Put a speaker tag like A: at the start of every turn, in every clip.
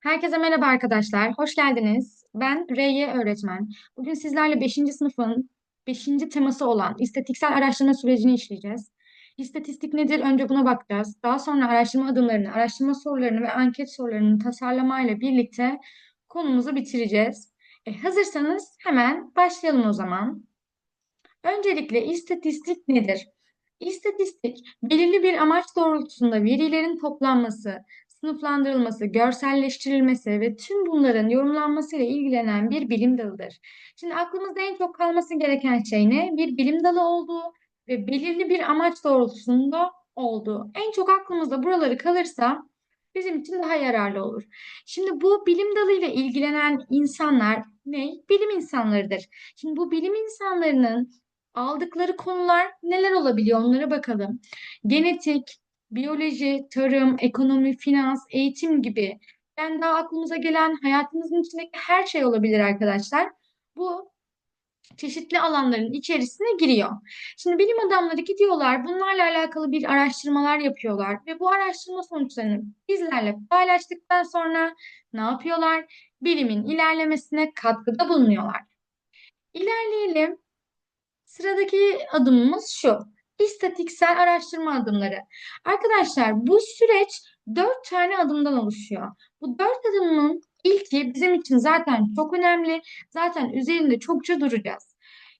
A: Herkese merhaba arkadaşlar, hoş geldiniz. Ben R'ye öğretmen. Bugün sizlerle beşinci sınıfın beşinci teması olan istatistiksel araştırma sürecini işleyeceğiz. İstatistik nedir? Önce buna bakacağız. Daha sonra araştırma adımlarını, araştırma sorularını ve anket sorularını tasarlamayla birlikte konumuzu bitireceğiz. E, hazırsanız hemen başlayalım o zaman. Öncelikle istatistik nedir? İstatistik, belirli bir amaç doğrultusunda verilerin toplanması, sınıflandırılması, görselleştirilmesi ve tüm bunların yorumlanmasıyla ilgilenen bir bilim dalıdır. Şimdi aklımızda en çok kalması gereken şey ne? Bir bilim dalı olduğu ve belirli bir amaç doğrultusunda olduğu. En çok aklımızda buraları kalırsa bizim için daha yararlı olur. Şimdi bu bilim dalıyla ilgilenen insanlar ne? Bilim insanlarıdır. Şimdi bu bilim insanlarının aldıkları konular neler olabiliyor onlara bakalım. Genetik, biyoloji, tarım, ekonomi, finans, eğitim gibi. Yani daha aklımıza gelen hayatımızın içindeki her şey olabilir arkadaşlar. Bu çeşitli alanların içerisine giriyor. Şimdi bilim adamları gidiyorlar, bunlarla alakalı bir araştırmalar yapıyorlar ve bu araştırma sonuçlarını bizlerle paylaştıktan sonra ne yapıyorlar? Bilimin ilerlemesine katkıda bulunuyorlar. İlerleyelim. Sıradaki adımımız şu. İstatiksel araştırma adımları. Arkadaşlar bu süreç dört tane adımdan oluşuyor. Bu dört adımın ilki bizim için zaten çok önemli. Zaten üzerinde çokça duracağız.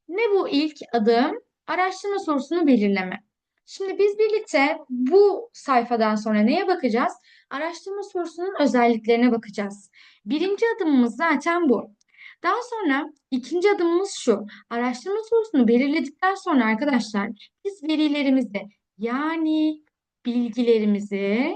A: Ne bu ilk adım? Araştırma sorusunu belirleme. Şimdi biz birlikte bu sayfadan sonra neye bakacağız? Araştırma sorusunun özelliklerine bakacağız. Birinci adımımız zaten bu. Daha sonra ikinci adımımız şu. Araştırma sorusunu belirledikten sonra arkadaşlar biz verilerimizi yani bilgilerimizi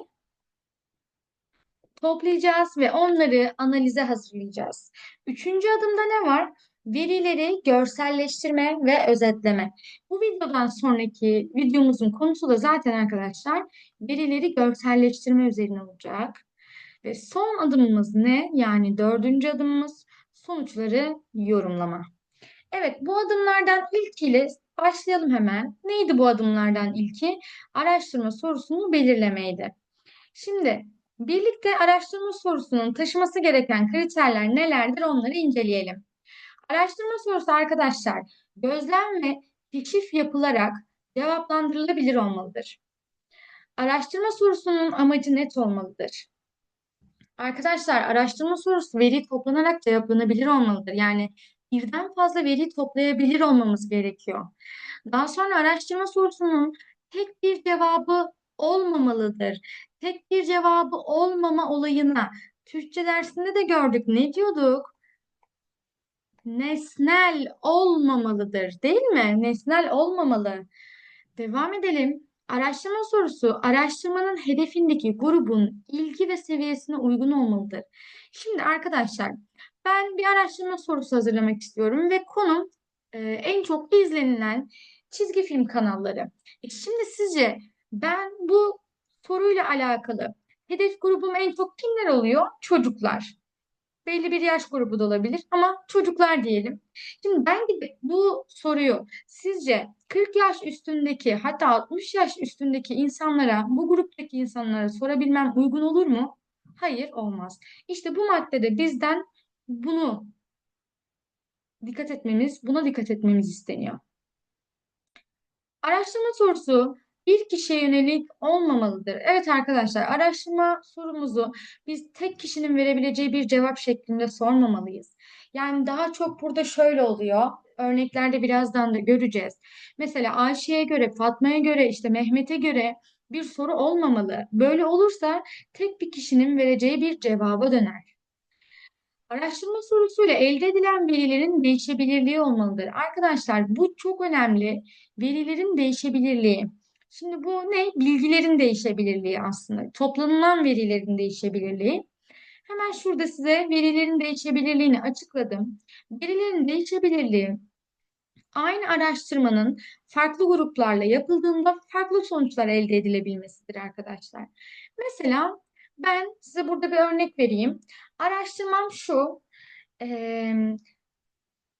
A: toplayacağız ve onları analize hazırlayacağız. Üçüncü adımda ne var? Verileri görselleştirme ve özetleme. Bu videodan sonraki videomuzun konusu da zaten arkadaşlar verileri görselleştirme üzerine olacak. Ve son adımımız ne? Yani dördüncü adımımız sonuçları yorumlama. Evet, bu adımlardan ilkiyle başlayalım hemen. Neydi bu adımlardan ilki? Araştırma sorusunu belirlemeydi. Şimdi birlikte araştırma sorusunun taşıması gereken kriterler nelerdir onları inceleyelim. Araştırma sorusu arkadaşlar gözlem ve keşif yapılarak cevaplandırılabilir olmalıdır. Araştırma sorusunun amacı net olmalıdır. Arkadaşlar araştırma sorusu veri toplanarak cevaplanabilir olmalıdır. Yani birden fazla veri toplayabilir olmamız gerekiyor. Daha sonra araştırma sorusunun tek bir cevabı olmamalıdır. Tek bir cevabı olmama olayına Türkçe dersinde de gördük. Ne diyorduk? Nesnel olmamalıdır, değil mi? Nesnel olmamalı. Devam edelim. Araştırma sorusu araştırmanın hedefindeki grubun ilgi ve seviyesine uygun olmalıdır. Şimdi arkadaşlar ben bir araştırma sorusu hazırlamak istiyorum ve konum e, en çok izlenilen çizgi film kanalları. E şimdi sizce ben bu soruyla alakalı hedef grubum en çok kimler oluyor? Çocuklar. Belli bir yaş grubu da olabilir ama çocuklar diyelim. Şimdi ben gibi bu soruyu sizce 40 yaş üstündeki hatta 60 yaş üstündeki insanlara, bu gruptaki insanlara sorabilmem uygun olur mu? Hayır, olmaz. İşte bu maddede bizden bunu dikkat etmemiz, buna dikkat etmemiz isteniyor. Araştırma sorusu bir kişiye yönelik olmamalıdır. Evet arkadaşlar, araştırma sorumuzu biz tek kişinin verebileceği bir cevap şeklinde sormamalıyız. Yani daha çok burada şöyle oluyor. Örneklerde birazdan da göreceğiz. Mesela Ayşe'ye göre, Fatma'ya göre, işte Mehmet'e göre bir soru olmamalı. Böyle olursa tek bir kişinin vereceği bir cevaba döner. Araştırma sorusuyla elde edilen verilerin değişebilirliği olmalıdır. Arkadaşlar bu çok önemli. Verilerin değişebilirliği. Şimdi bu ne? Bilgilerin değişebilirliği aslında. Toplanılan verilerin değişebilirliği. Hemen şurada size verilerin değişebilirliğini açıkladım. Verilerin değişebilirliği aynı araştırmanın farklı gruplarla yapıldığında farklı sonuçlar elde edilebilmesidir arkadaşlar. Mesela ben size burada bir örnek vereyim. Araştırmam şu. Ee,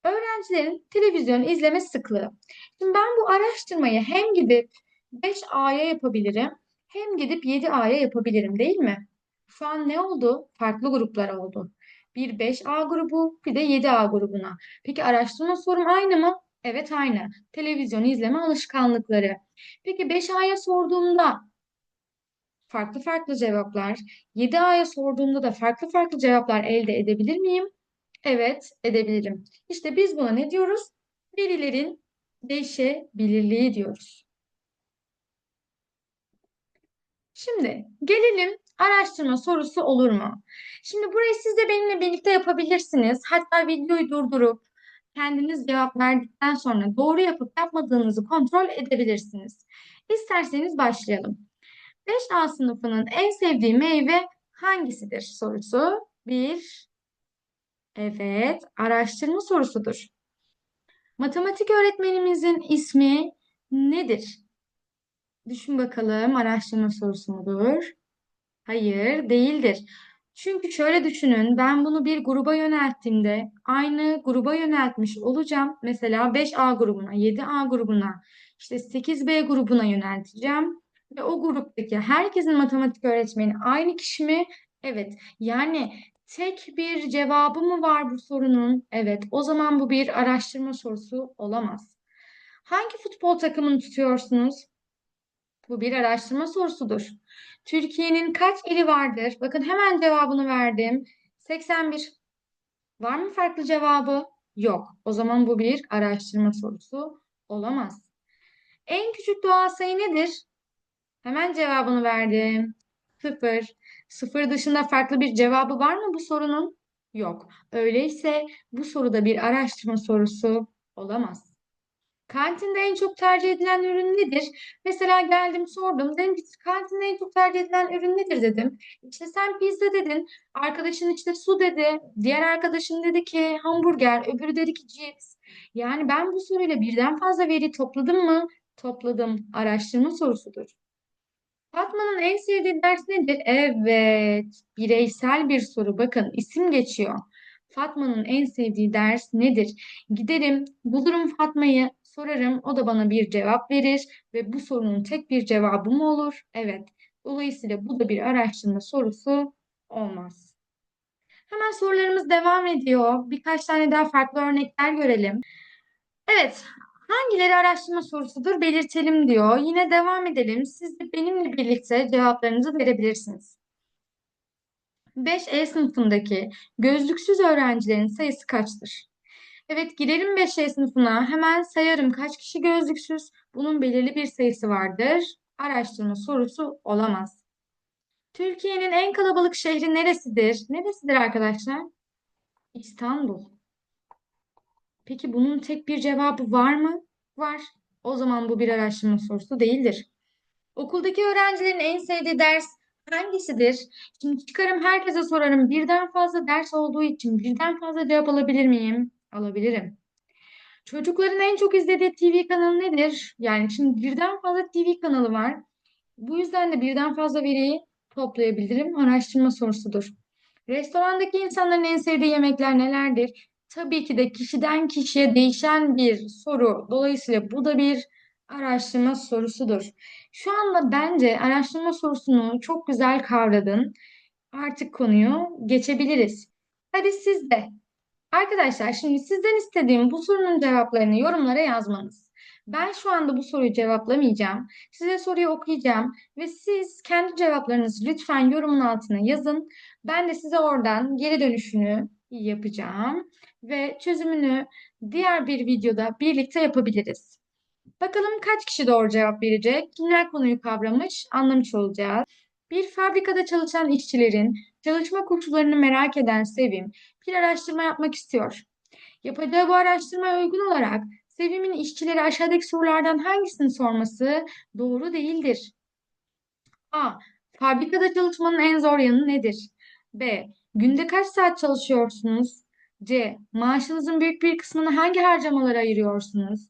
A: öğrencilerin televizyon izleme sıklığı. Şimdi ben bu araştırmayı hem gidip 5A'ya yapabilirim hem gidip 7A'ya yapabilirim değil mi? Şu an ne oldu? Farklı gruplar oldu. Bir 5A grubu, bir de 7A grubuna. Peki araştırma sorum aynı mı? Evet aynı. Televizyon izleme alışkanlıkları. Peki 5A'ya sorduğumda farklı farklı cevaplar, 7A'ya sorduğumda da farklı farklı cevaplar elde edebilir miyim? Evet, edebilirim. İşte biz buna ne diyoruz? Verilerin değişebilirliği diyoruz. Şimdi gelelim araştırma sorusu olur mu? Şimdi burayı siz de benimle birlikte yapabilirsiniz. Hatta videoyu durdurup kendiniz cevap verdikten sonra doğru yapıp yapmadığınızı kontrol edebilirsiniz. İsterseniz başlayalım. 5A sınıfının en sevdiği meyve hangisidir sorusu. Bir, evet, araştırma sorusudur. Matematik öğretmenimizin ismi nedir? Düşün bakalım araştırma sorusu mudur? Hayır, değildir. Çünkü şöyle düşünün, ben bunu bir gruba yönelttiğimde aynı gruba yöneltmiş olacağım. Mesela 5A grubuna, 7A grubuna, işte 8B grubuna yönelteceğim. Ve o gruptaki herkesin matematik öğretmeni aynı kişi mi? Evet. Yani tek bir cevabı mı var bu sorunun? Evet. O zaman bu bir araştırma sorusu olamaz. Hangi futbol takımını tutuyorsunuz? Bu bir araştırma sorusudur. Türkiye'nin kaç ili vardır? Bakın hemen cevabını verdim. 81. Var mı farklı cevabı? Yok. O zaman bu bir araştırma sorusu olamaz. En küçük doğal sayı nedir? Hemen cevabını verdim. Sıfır. Sıfır dışında farklı bir cevabı var mı bu sorunun? Yok. Öyleyse bu soruda bir araştırma sorusu olamaz. Kantinde en çok tercih edilen ürün nedir? Mesela geldim sordum. Dedim ki kantinde en çok tercih edilen ürün nedir dedim. İşte sen pizza dedin. Arkadaşın işte su dedi. Diğer arkadaşın dedi ki hamburger. Öbürü dedi ki cips. Yani ben bu soruyla birden fazla veri topladım mı? Topladım. Araştırma sorusudur. Fatma'nın en sevdiği ders nedir? Evet, bireysel bir soru. Bakın isim geçiyor. Fatma'nın en sevdiği ders nedir? Giderim, bulurum Fatma'yı, sorarım. O da bana bir cevap verir ve bu sorunun tek bir cevabı mı olur? Evet. Dolayısıyla bu da bir araştırma sorusu olmaz. Hemen sorularımız devam ediyor. Birkaç tane daha farklı örnekler görelim. Evet, hangileri araştırma sorusudur belirtelim diyor. Yine devam edelim. Siz de benimle birlikte cevaplarınızı verebilirsiniz. 5E sınıfındaki gözlüksüz öğrencilerin sayısı kaçtır? Evet, girelim 5E sınıfına. Hemen sayarım kaç kişi gözlüksüz. Bunun belirli bir sayısı vardır. Araştırma sorusu olamaz. Türkiye'nin en kalabalık şehri neresidir? Neresidir arkadaşlar? İstanbul. Peki bunun tek bir cevabı var mı? Var. O zaman bu bir araştırma sorusu değildir. Okuldaki öğrencilerin en sevdiği ders hangisidir? Şimdi çıkarım herkese sorarım. Birden fazla ders olduğu için birden fazla cevap alabilir miyim? Alabilirim. Çocukların en çok izlediği TV kanalı nedir? Yani şimdi birden fazla TV kanalı var. Bu yüzden de birden fazla veriyi toplayabilirim. Araştırma sorusudur. Restorandaki insanların en sevdiği yemekler nelerdir? Tabii ki de kişiden kişiye değişen bir soru. Dolayısıyla bu da bir araştırma sorusudur. Şu anda bence araştırma sorusunu çok güzel kavradın. Artık konuyu geçebiliriz. Hadi siz de. Arkadaşlar şimdi sizden istediğim bu sorunun cevaplarını yorumlara yazmanız. Ben şu anda bu soruyu cevaplamayacağım. Size soruyu okuyacağım ve siz kendi cevaplarınızı lütfen yorumun altına yazın. Ben de size oradan geri dönüşünü yapacağım ve çözümünü diğer bir videoda birlikte yapabiliriz. Bakalım kaç kişi doğru cevap verecek? Kimler konuyu kavramış, anlamış olacağız. Bir fabrikada çalışan işçilerin çalışma koşullarını merak eden Sevim bir araştırma yapmak istiyor. Yapacağı bu araştırmaya uygun olarak Sevim'in işçileri aşağıdaki sorulardan hangisini sorması doğru değildir? A. Fabrikada çalışmanın en zor yanı nedir? B. Günde kaç saat çalışıyorsunuz? C. Maaşınızın büyük bir kısmını hangi harcamalara ayırıyorsunuz?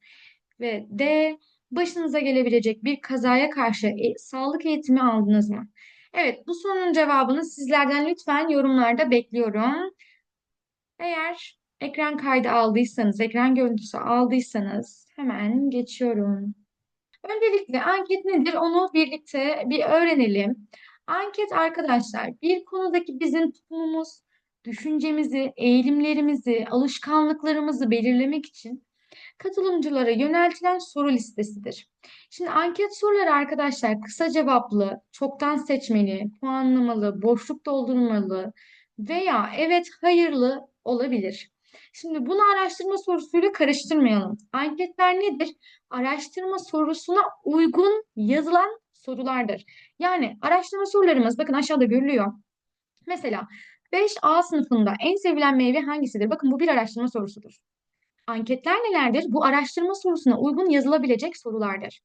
A: Ve D. Başınıza gelebilecek bir kazaya karşı e, sağlık eğitimi aldınız mı? Evet, bu sorunun cevabını sizlerden lütfen yorumlarda bekliyorum. Eğer ekran kaydı aldıysanız, ekran görüntüsü aldıysanız hemen geçiyorum. Öncelikle anket nedir onu birlikte bir öğrenelim. Anket arkadaşlar bir konudaki bizim tutumumuz, düşüncemizi, eğilimlerimizi, alışkanlıklarımızı belirlemek için katılımcılara yöneltilen soru listesidir. Şimdi anket soruları arkadaşlar kısa cevaplı, çoktan seçmeli, puanlamalı, boşluk doldurmalı veya evet hayırlı olabilir. Şimdi bunu araştırma sorusuyla karıştırmayalım. Anketler nedir? Araştırma sorusuna uygun yazılan sorulardır. Yani araştırma sorularımız bakın aşağıda görülüyor. Mesela 5A sınıfında en sevilen meyve hangisidir? Bakın bu bir araştırma sorusudur. Anketler nelerdir? Bu araştırma sorusuna uygun yazılabilecek sorulardır.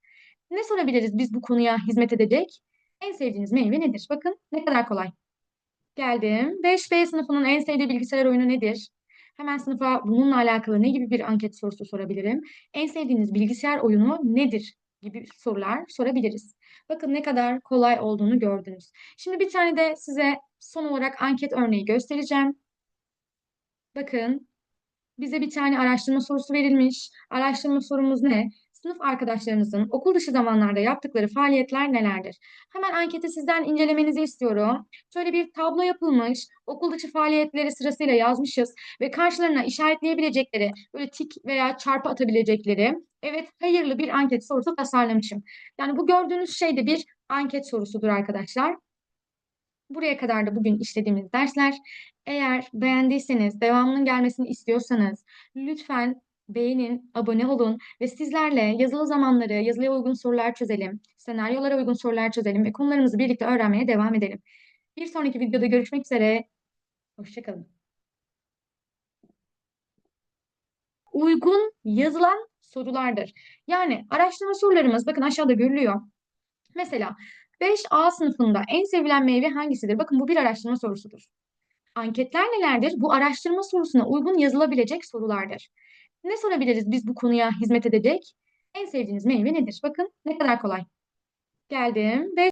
A: Ne sorabiliriz biz bu konuya hizmet edecek? En sevdiğiniz meyve nedir? Bakın ne kadar kolay. Geldim. 5B sınıfının en sevdiği bilgisayar oyunu nedir? Hemen sınıfa bununla alakalı ne gibi bir anket sorusu sorabilirim? En sevdiğiniz bilgisayar oyunu nedir? gibi sorular sorabiliriz. Bakın ne kadar kolay olduğunu gördünüz. Şimdi bir tane de size son olarak anket örneği göstereceğim. Bakın bize bir tane araştırma sorusu verilmiş. Araştırma sorumuz ne? Sınıf arkadaşlarınızın okul dışı zamanlarda yaptıkları faaliyetler nelerdir? Hemen anketi sizden incelemenizi istiyorum. Şöyle bir tablo yapılmış. Okul dışı faaliyetleri sırasıyla yazmışız ve karşılarına işaretleyebilecekleri, böyle tik veya çarpı atabilecekleri, evet hayırlı bir anket sorusu tasarlamışım. Yani bu gördüğünüz şey de bir anket sorusudur arkadaşlar. Buraya kadar da bugün işlediğimiz dersler. Eğer beğendiyseniz, devamının gelmesini istiyorsanız lütfen beğenin, abone olun ve sizlerle yazılı zamanları, yazılıya uygun sorular çözelim, senaryolara uygun sorular çözelim ve konularımızı birlikte öğrenmeye devam edelim. Bir sonraki videoda görüşmek üzere. Hoşçakalın. Uygun yazılan sorulardır. Yani araştırma sorularımız bakın aşağıda görülüyor. Mesela 5A sınıfında en sevilen meyve hangisidir? Bakın bu bir araştırma sorusudur. Anketler nelerdir? Bu araştırma sorusuna uygun yazılabilecek sorulardır. Ne sorabiliriz biz bu konuya hizmet edecek? En sevdiğiniz meyve nedir? Bakın ne kadar kolay. Geldim. 5